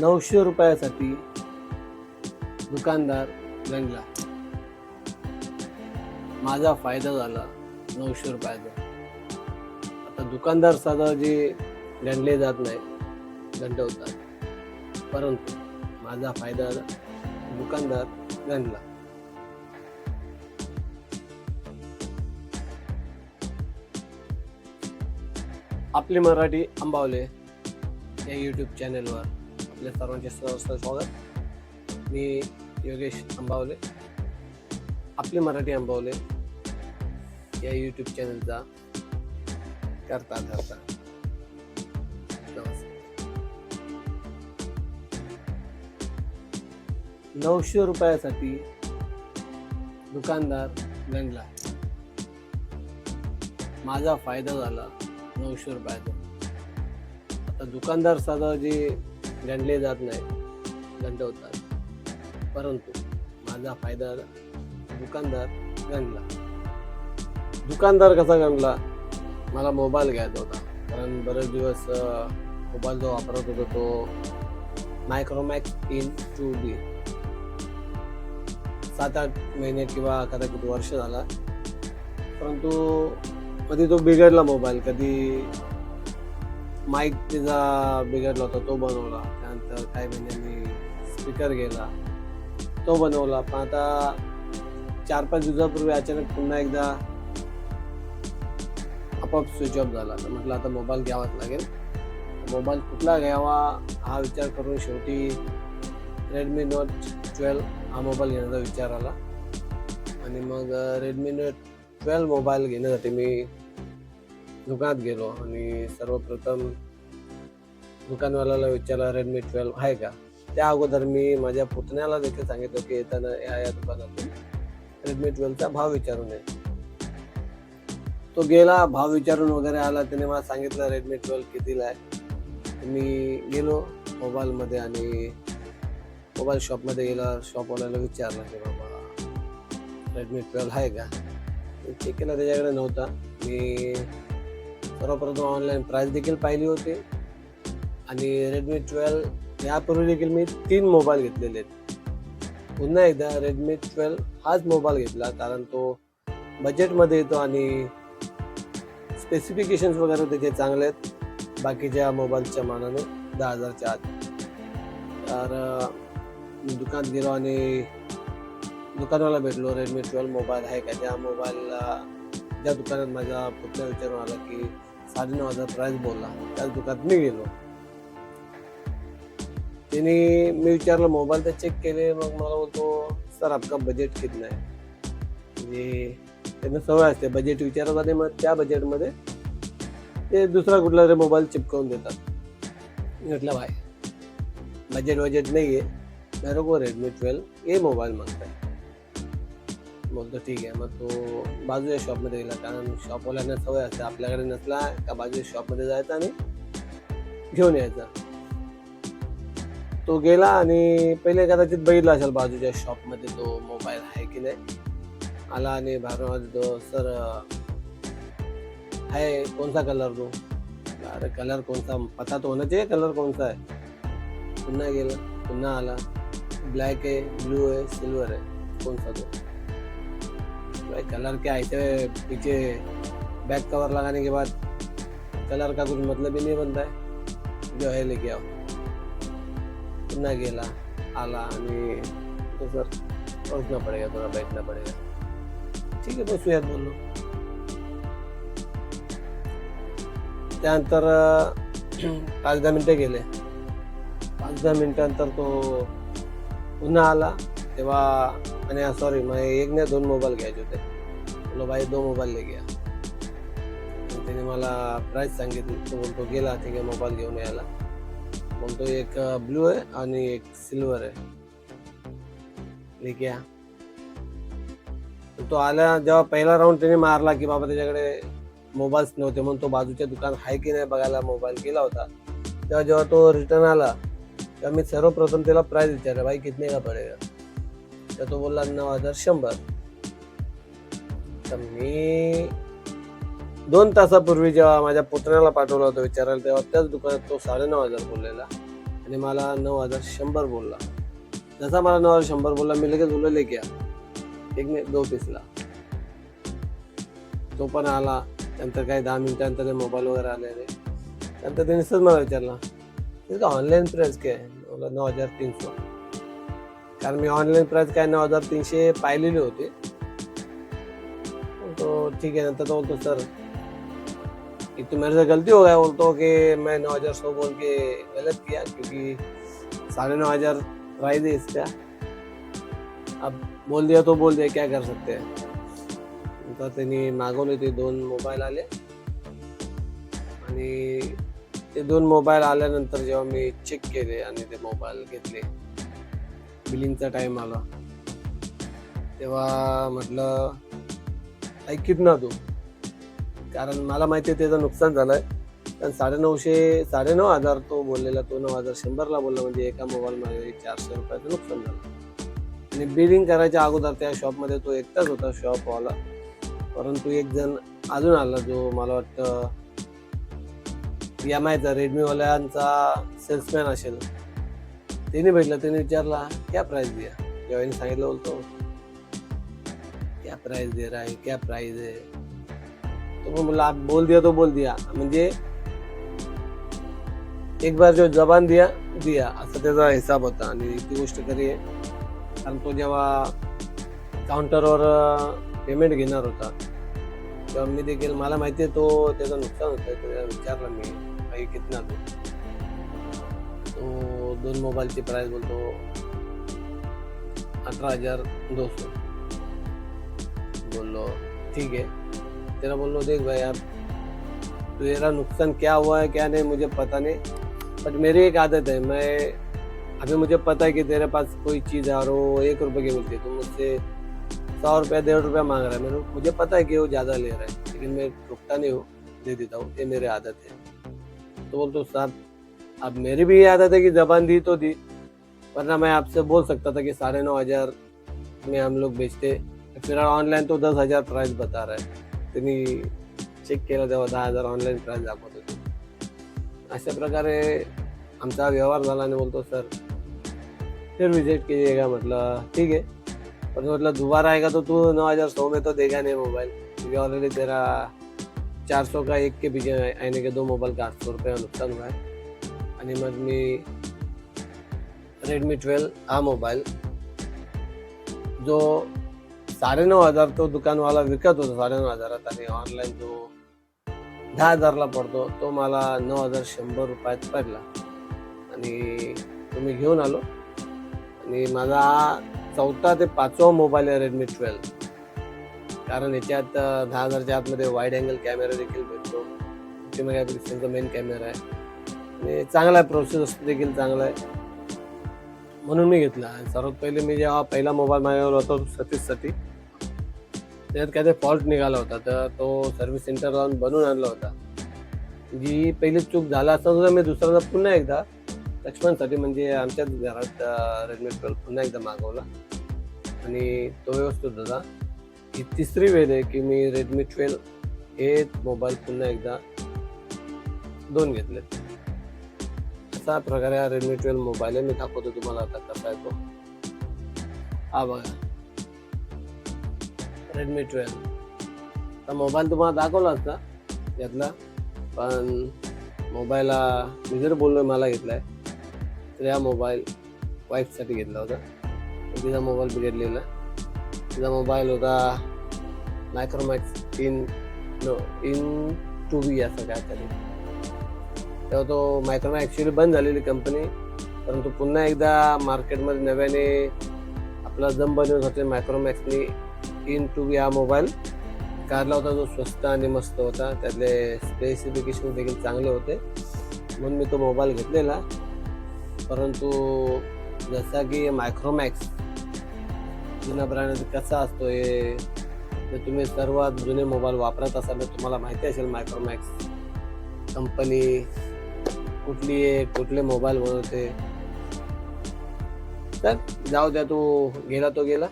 नऊशे रुपयासाठी दुकानदार गणला माझा फायदा झाला नऊशे रुपयाचा. आता दुकानदार साधा जे गणले जात नाही गंडवतात परंतु माझा फायदा दुकानदार गणला. आपली मराठी अंबावले या यूट्यूब चॅनेलवर आपल्या सर्वांचे सहर्ष स्वागत मी योगेश अंबावले आपले मराठी अंबावले या यूट्यूब चॅनलचा करता धरता नमस्कार नऊशे रुपयासाठी दुकानदार गणला माझा फायदा झाला नऊशे रुपयाचा आता दुकानदार साधा जे गणले जात नाही. गंडवतात. परंतु माझा फायदा दुकानदार गणला. दुकानदार कसा गणला? मला मोबाईल घ्यायचा होता. कारण बरेच दिवस मोबाईल जो वापरत होतो तो मायक्रोमॅक्स इन टू बी सात आठ महिने किंवा कदाचित वर्ष झाला. परंतु कधी तो बिघडला मोबाईल? कधी माईक तिचा बिघडला होता तो बनवला. त्यानंतर काही महिन्यांनी स्पीकर गेला तो बनवला. पण आता चार पाच दिवसापूर्वी अचानक पुन्हा एकदा आपोआप स्विच ऑफ झाला. तर म्हटलं आता मोबाईल घ्यावाच लागेल. मोबाईल कुठला घ्यावा हा विचार करून शेवटी रेडमी नोट ट्वेल्व हा मोबाईल घेण्याचा विचार आला. आणि मग रेडमी नोट ट्वेल्व मोबाईल घेण्यासाठी मी दुकानात गेलो आणि सर्वप्रथम दुकानवाल्याला विचारलं रेडमी ट्वेल्व आहे का? त्या अगोदर मी माझ्या पुतण्याला देखील सांगितलं की येताना या या दुकानातून रेडमी ट्वेल्वचा भाव विचारून ये. तो गेला भाव विचारून वगैरे आला. त्याने मला सांगितलं रेडमी ट्वेल्व कितीला आहे? मी गेलो मोबाईलमध्ये आणि मोबाईल शॉपमध्ये गेला शॉपवाल्याला विचारलं की बाबा रेडमी ट्वेल्व आहे का? चेक केला त्याच्याकडे नव्हता. मी सर्वप्रथम ऑनलाईन प्राईस देखील पाहिली होती. आणि रेडमी ट्वेल्व यापूर्वी देखील मी तीन मोबाईल घेतलेले आहेत. पुन्हा एकदा रेडमी ट्वेल्व हाच मोबाईल घेतला कारण तो बजेटमध्ये येतो आणि स्पेसिफिकेशन्स वगैरे त्याचे चांगले आहेत. बाकीच्या मोबाईलच्या मानाने दहा हजारच्या आत. तर मी दुकानात गेलो आणि दुकानवाला भेटलो रेडमी ट्वेल्व मोबाईल आहे का? त्या मोबाईलला त्या दुकानात माझा पुतण्या विचारून आला की साडेनऊ हजार प्राईस बोलला. त्याच दुकानात मी गेलो. त्याने मी विचारलं मोबाईल तर चेक केले. मग मला बोलतो सर आपका बजेट कितना आहे म्हणजे त्यांना सवय असते बजेट विचारत आणि मग त्या बजेटमध्ये ते दुसरा कुठला तरी मोबाईल चिपकवून देतात. म्हटलं भाई बजेट वजेट नाही आहे मेरे को रेडमी ट्वेल्व ये मोबाईल मागताय. बोलतो ठीक आहे. मग तो बाजूच्या शॉपमध्ये गेला. कारण शॉपवाल्यांना सवय असते आपल्याकडे नसला का बाजूच्या शॉपमध्ये जायचं आणि घेऊन यायचा. तो गेला आणि पहिले कदाचित बघितला असेल बाजूच्या शॉपमध्ये तो मोबाईल आहे की नाही. आला आणि बाहेर तो सर आहे कोणता कलर तो? अरे कलर कोणता? पता तो होना चाहिए कलर कोणता आहे? पुन्हा गेला पुन्हा आला. ब्लॅक आहे ब्लू आहे सिल्वर आहे. कोणता तो? भाई कलर क्या ऐसे पीछे बैक कवर लगाने के बाद कलर का कुछ मतलब ही नहीं बनता है। जो है लेके आओ। पुन्हा गेला आला आणि तो सर बसना पडेगा थोड़ा बैठना पडेगा। ठीक आहे बसूयात बोललो त्यानंतर पाच दहा मिनटं गेले पाच दहा मिनटानंतर तो पुन्हा आला। तेव्हा आणि सॉरी मग एक नाही दोन मोबाईल घ्यायचे होते. बोलो भाई दो मोबाईल ले गया त्याने मला प्राईस सांगितली. तो बोलतो गेला ठीक आहे मोबाईल घेऊन यायला. बोलतो एक ब्लू आहे आणि एक सिल्वर आहे. ठीक आहे. तो आला जेव्हा पहिला राऊंड त्याने मारला की बाबा त्याच्याकडे मोबाईल्स नव्हते म्हणून तो बाजूच्या दुकान आहे की नाही बघायला मोबाईल केला होता. तेव्हा जेव्हा तो रिटर्न आला तेव्हा मी सर्वप्रथम त्याला प्राईस विचारला भाई कितने का पडेगा तर तो बोलला नऊ हजार शंभर. तर मी दोन तासापूर्वी जेव्हा माझ्या पुतण्याला पाठवलं होतं विचारायला तेव्हा त्याच दुकानात तो साडेनऊ हजार बोललेला आणि मला नऊ हजार शंभर बोलला. जसा मला नऊ हजार शंभर बोलला मी लगेच बोललो घ्या एक मिनिट दो पीसला तो पण आला. नंतर काही दहा मिनिटानंतर मोबाईल वगैरे आले रे. नंतर त्याने सहज मला विचारला इसका ऑनलाईन प्राईस काय मला नऊ हजार तीनशे. कारण मी ऑनलाईन प्राइस काय नऊ हजार तीनशे पाहिलेली होती. तो ठीक है नंतर तो बोलतो सर ये तो मेरे से गलती हो गया बोलतो कि मैं नौ हजार सौ बोल के गलत किया क्योंकि साढ़े नौ हजार प्राइस है इसका। अब बोल दिया तो बोल दिया क्या कर सकते हैं? नंतर त्यांनी मागवले ते दोन मोबाईल आले. आणि ते दोन मोबाईल आल्यानंतर जेव्हा मी चेक केले आणि ते मोबाईल घेतले बिलिंगचा टाईम आला. तेव्हा म्हटलं ऐकित ना तू. कारण मला माहिती आहे त्याचं नुकसान झालं आहे कारण साडेनऊशे साडेनऊ हजार तो बोललेला तो नऊ हजार शंभरला बोलला म्हणजे एका मोबाईलमध्ये चारशे रुपयाचं नुकसान झालं. आणि बिलिंग करायच्या अगोदर त्या शॉपमध्ये तो एकटाच होता शॉपवाला परंतु एक जण अजून आला जो मला वाटतं एम आयचा रेडमीवाल्यांचा सेल्समॅन असेल. त्याने भेटला त्याने विचारला क्या प्राइस दिया? जेव्हा सांगितलं बोलतो क्या प्राइस दे रहा है क्या प्राइस है? तो मैं बोला आप बोल दिया तो बोल दिया. म्हणजे एक बार जो जबान दिया दिया असा त्याचा हिसाब होता. आणि ती गोष्ट खरी आहे. कारण तो जेव्हा काउंटरवर पेमेंट घेणार होता तेव्हा मी देखील मला माहिती आहे तो त्याचं नुकसान होतं त्याला विचारलं मी काही कितना तो दोन मोबाईलची प्राइस बोलतो अठारह हज़ार दो सौ बोलो ठीक है तेरा बोलो देख भाई आप तेरा नुकसान क्या हुआ है, क्या नहीं, मुझे पता नहीं. बट मेरी एक आदत है, मैं, अभी मुझे पता है कि तेरे पास कोई चीज़ और वो एक रुपए की मिलती है तो मुझसे सौ रुपया, डेढ़ रुपया मांग रहा है. मेरे मुझे पता है कि वो ज़्यादा ले रहा है, लेकिन मैं रुकता नहीं हूँ, दे देता हूँ, ये मेरी आदत है. तो बोल तो साहब अब मेरी भी ये आदत है कि जबान दी तो दी, वरना मैं आपसे बोल सकता था कि साढ़े नौ हज़ार में हम लोग बेचते। फिर ऑनलाईन तो दस हज़ार प्राइस बता रहा आहे त्यांनी चेक केलं तेव्हा दहा हज़ार ऑनलाईन प्राइस दाखवत होते अशा प्रकारे आमचा व्यवहार झाला आणि बोलतो, सर। फिर विज़िट कीजिएगा मतलब ठीक है। पर मतलब दोबारा आएगा तो तू नौ हज़ार सौ में तो देगा नहीं मोबाइल क्योंकि ऑलरेडी तेरा चार सौ का एक के पीछे आने के दो मोबाइल का आठ सौ रुपये का नुकसान हुआ है। आणि मग मी रेडमी ट्वेल्व हा मोबाईल जो साडेनऊ हजार तो दुकानवाला विकत होता साडेनऊ हजारात. आणि ऑनलाईन जो दहा हजारला पडतो तो मला नऊ हजार शंभर रुपयात पडला. आणि तो मी घेऊन आलो. आणि माझा चौथा ते पाचवा मोबाईल आहे रेडमी ट्वेल्व कारण याच्यात दहा हजारच्या आतमध्ये वाईड अँगल कॅमेरा देखील भेटतो. फिफ्टी मेगापिक्सेलचा मेन कॅमेरा आहे. आणि चांगला आहे प्रोसेस देखील चांगला आहे. म्हणून मी घेतला. आणि सर्वात पहिले मी जेव्हा पहिला मोबाईल माझ्यावर होता सतीशसाठी त्यात काय ते फॉल्ट निघाला होता. तर तो सर्व्हिस सेंटर लावून बनवून आणला होता. जी पहिली चूक झाला असता सुद्धा मी दुसऱ्यांदा पुन्हा एकदा लक्ष्मणसाठी म्हणजे आमच्याच घरात रेडमी ट्वेल्व पुन्हा एकदा मागवला. आणि तो व्यवस्थित होता. ही तिसरी वेळ आहे की मी रेडमी ट्वेल्व हे मोबाईल पुन्हा एकदा दोन घेतलेत. असा प्रकारे हा रेडमी ट्वेल्व मोबाईल आहे मी दाखवतो तुम्हाला आता कसा येतो हा बघा. रेडमी ट्वेल्व तर मोबाईल तुम्हाला दाखवला असता यातला. पण मोबाईलला मी जर बोललो मला घेतलाय. तर हा मोबाईल वाईफसाठी घेतला होता. तिचा मोबाईल बिघडलेला. तिचा मोबाईल होता Micromax in no in two B असं काय तरी तेव्हा तो मायक्रोमॅ ॲक्च्युली बंद झालेली कंपनी परंतु पुन्हा एकदा मार्केटमध्ये नव्याने आपला जम बनवण्यासाठी मायक्रोमॅक्सनी इन टू बी हा मोबाईल काढला होता जो स्वस्त आणि मस्त होता. त्यातले स्पेसिफिकेशन देखील चांगले होते. म्हणून मी तो मोबाईल घेतलेला. परंतु जसा की मायक्रोमॅक्स जुना ब्रँड कसा असतो हे जर तुम्ही सर्वात जुने मोबाईल वापरत असाल तर तुम्हाला माहिती असेल मायक्रोमॅक्स कंपनी कुठली आहे कुठले मोबाईल बनवते. तर जाऊ द्या तो गेला तो गेला.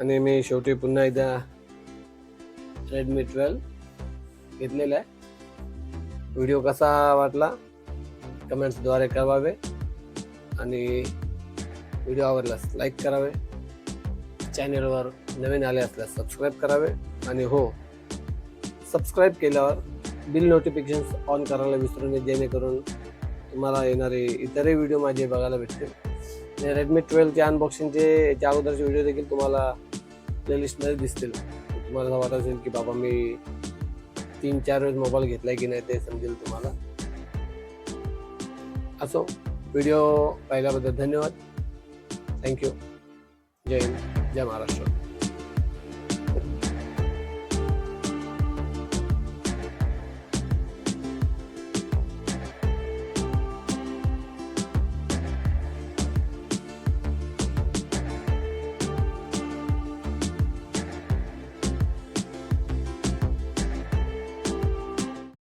आणि मी शेवटी पुन्हा एकदा रेडमी ट्वेल्व घेतलेला आहे. व्हिडिओ कसा वाटला? कमेंट्सद्वारे कळवावे. आणि व्हिडिओ आवडल्यास लाईक करावे. चॅनेलवर नवीन आले असल्यास सबस्क्राईब करावे. आणि हो सबस्क्राईब केल्यावर बिल नोटिफिकेशन्स ऑन करायला विसरू नये जेणेकरून तुम्हाला येणारे इतरही व्हिडिओ माझे बघायला भेटतील. रेडमी ट्वेल्वचे अनबॉक्सिंगचे याच्या अगोदरचे व्हिडिओ देखील तुम्हाला प्लेलिस्टमध्ये दिसतील. तुम्हाला वाटत असेल की बाबा मी तीन चार वेळेस मोबाईल घेतलाय की नाही ते समजेल तुम्हाला. असो व्हिडिओ पाहिल्याबद्दल धन्यवाद. थँक्यू जय हिंद. जय महाराष्ट्र.